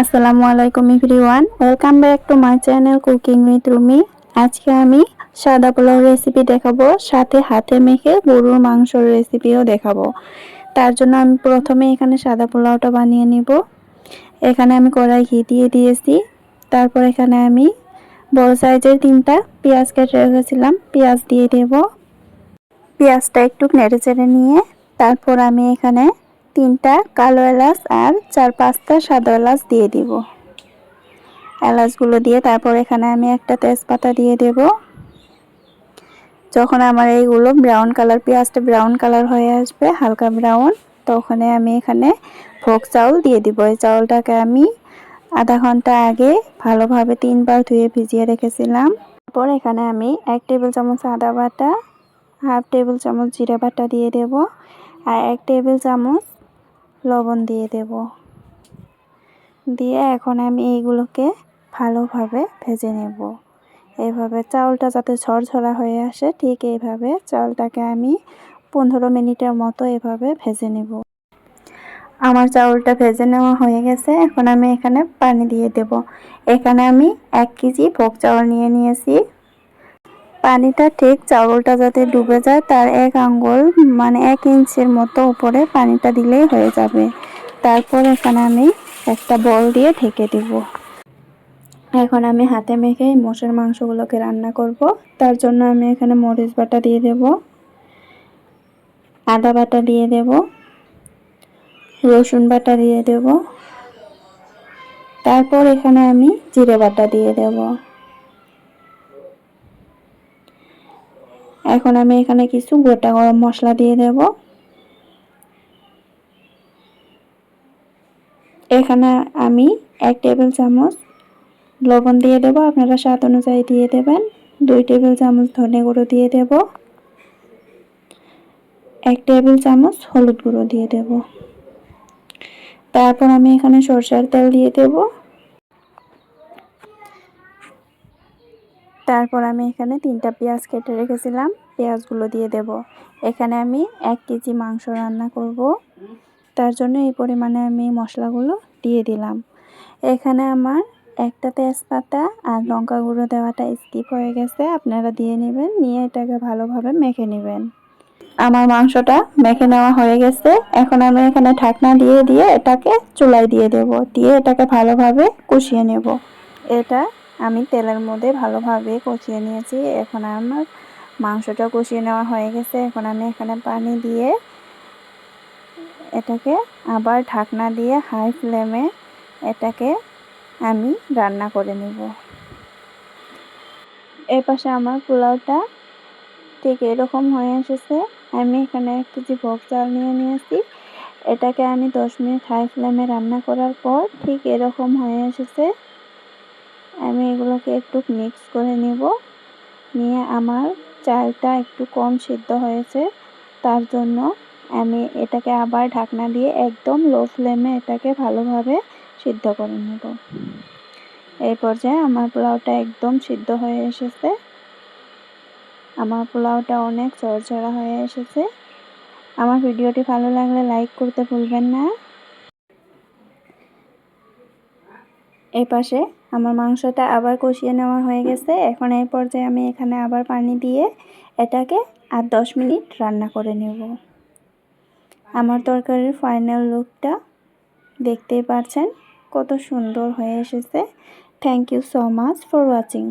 আসসালামু আলাইকুম everyone. Welcome back to my channel cooking with Rumi আজকে আমি সাদা পোলাও রেসিপি দেখাবো, সাথে হাতে মেখে গরুর মাংসর রেসিপিও দেখাবো। তার জন্য আমি প্রথমে এখানে সাদা পোলাওটা বানিয়ে নিব। এখানে আমি কড়াই ঘি দিয়ে দিয়েছি। তারপর এখানে আমি বড় সাইজের তিনটা পেঁয়াজ কেটে রেখেছিলাম, পেঁয়াজ দিয়ে দেব। পেঁয়াজটা একটু নেড়ে চেড়ে নিয়ে, তারপর আমি এখানে তিনটা কালো এলাচ আর চার পাঁচটা সাদা এলাচ দিয়ে দিব। এলাচগুলো দিয়ে তারপর এখানে আমি একটা তেজপাতা দিয়ে দেব। যখন আমার এইগুলো ব্রাউন কালার পেঁয়াজটা ব্রাউন কালার হয়ে আসবে, হালকা ব্রাউন তখন আমি এখানে ভোগ চাউল দিয়ে দিব। এই চাউলটাকে আমি আধা ঘণ্টা আগে ভালোভাবে তিনবার ধুয়ে ভিজিয়ে রেখেছিলাম। তারপর এখানে আমি এক টেবিল চামচ আদা বাটা, হাফ টেবিল চামচ জিরা বাটা দিয়ে দেব। আর এক টেবিল চামচ লবণ দিয়ে দেব। দিয়ে এখন আমি এইগুলোকে ভালোভাবে ভেজে নেব। এইভাবে চাউলটা যাতে ঝরঝরা হয়ে আসে, ঠিক এইভাবে চাউলটাকে আমি পনেরো মিনিটের মতো এভাবে ভেজে নেব। আমার চাউলটা ভেজে নেওয়া হয়ে গেছে, এখন আমি এখানে পানি দিয়ে দেব। এখানে আমি এক কেজি ভোগ চাউল নিয়ে নিয়েছি। পানিটা ঠিক চাউলটা যাতে ডুবে যায়, তার এক আঙ্গুল মানে এক ইঞ্চের মতো উপরে পানিটা দিলেই হয়ে যাবে। তারপর এখানে আমি একটা বল দিয়ে ঢেকে দিব। এখন আমি হাতে মেখে মোষের মাংসগুলোকে রান্না করব। তার জন্য আমি এখানে মরিচ বাটা দিয়ে দেব, আদা বাটা দিয়ে দেব, রসুন বাটা দিয়ে দেব, তারপর এখানে আমি জিরে বাটা দিয়ে দেবো। এখন আমি এখানে কিছু গোটা গরম মশলা দিয়ে দেব। এখানে আমি এক টেবিল চামচ লবণ দিয়ে দেব, আপনারা স্বাদ অনুযায়ী দিয়ে দেবেন। দুই টেবিল চামচ ধনে গুঁড়ো দিয়ে দেব। এক টেবিল চামচ হলুদ গুঁড়ো দিয়ে দেব। তারপর আমি এখানে সরষের তেল দিয়ে দেবো। তারপর আমি এখানে তিনটা পেঁয়াজ কেটে রেখেছিলাম, পেঁয়াজগুলো দিয়ে দেব। এখানে আমি এক কেজি মাংস রান্না করব। তার জন্য এই পরিমাণে আমি মশলাগুলো দিয়ে দিলাম। এখানে আমার একটা তেজপাতা আর লঙ্কা গুঁড়ো দেওয়াটা স্কিপ হয়ে গেছে, আপনারা দিয়ে নেবেন, নিয়ে এটাকে ভালোভাবে মেখে নেবেন। আমার মাংসটা মেখে নেওয়া হয়ে গেছে। এখন আমি এখানে ঢাকনা দিয়ে দিয়ে এটাকে চুলায় দিয়ে দেব। দিয়ে এটাকে ভালোভাবে কষিয়ে নেব। এটা আমি তেলের মধ্যে ভালোভাবে কষিয়ে নিয়েছি। এখন আমার মাংসটা কষিয়ে নেওয়া হয়ে গেছে। এখন আমি এখানে পানি দিয়ে এটাকে আবার ঢাকনা দিয়ে হাই ফ্লেমে এটাকে আমি রান্না করে নেব। এর পাশে আমার পোলাওটা ঠিক এরকম হয়ে এসেছে। আমি এখানে এক কেজি ভোগ চাল নিয়ে নিয়েছি। এটাকে আমি দশ মিনিট হাই ফ্লেমে রান্না করার পর ঠিক এরকম হয়ে এসেছে। আমি এগুলোকে একটু মিক্স করে নেব। নিয়ে আমার চালটা একটু কম সিদ্ধ হয়েছে, তার জন্য আমি এটাকে আবার ঢাকনা দিয়ে একদম লো ফ্লেমে এটাকে ভালোভাবে সিদ্ধ করে নেব। এই পর্যায়ে আমার পোলাওটা একদম সিদ্ধ হয়ে এসেছে। আমার পোলাওটা অনেক চড়চড়া হয়ে এসেছে। আমার ভিডিওটি ভালো লাগলে লাইক করতে ভুলবেন না। এই পাশে আমার মাংসটা আবার কষিয়ে নেওয়া হয়ে গেছে। এখন এই পর্যায়ে আমি এখানে আবার পানি দিয়ে এটাকে আর দশ মিনিট রান্না করে নেব। আমার তরকারির ফাইনাল লুকটা দেখতেই পারছেন, কত সুন্দর হয়ে এসেছে। Thank you so much for watching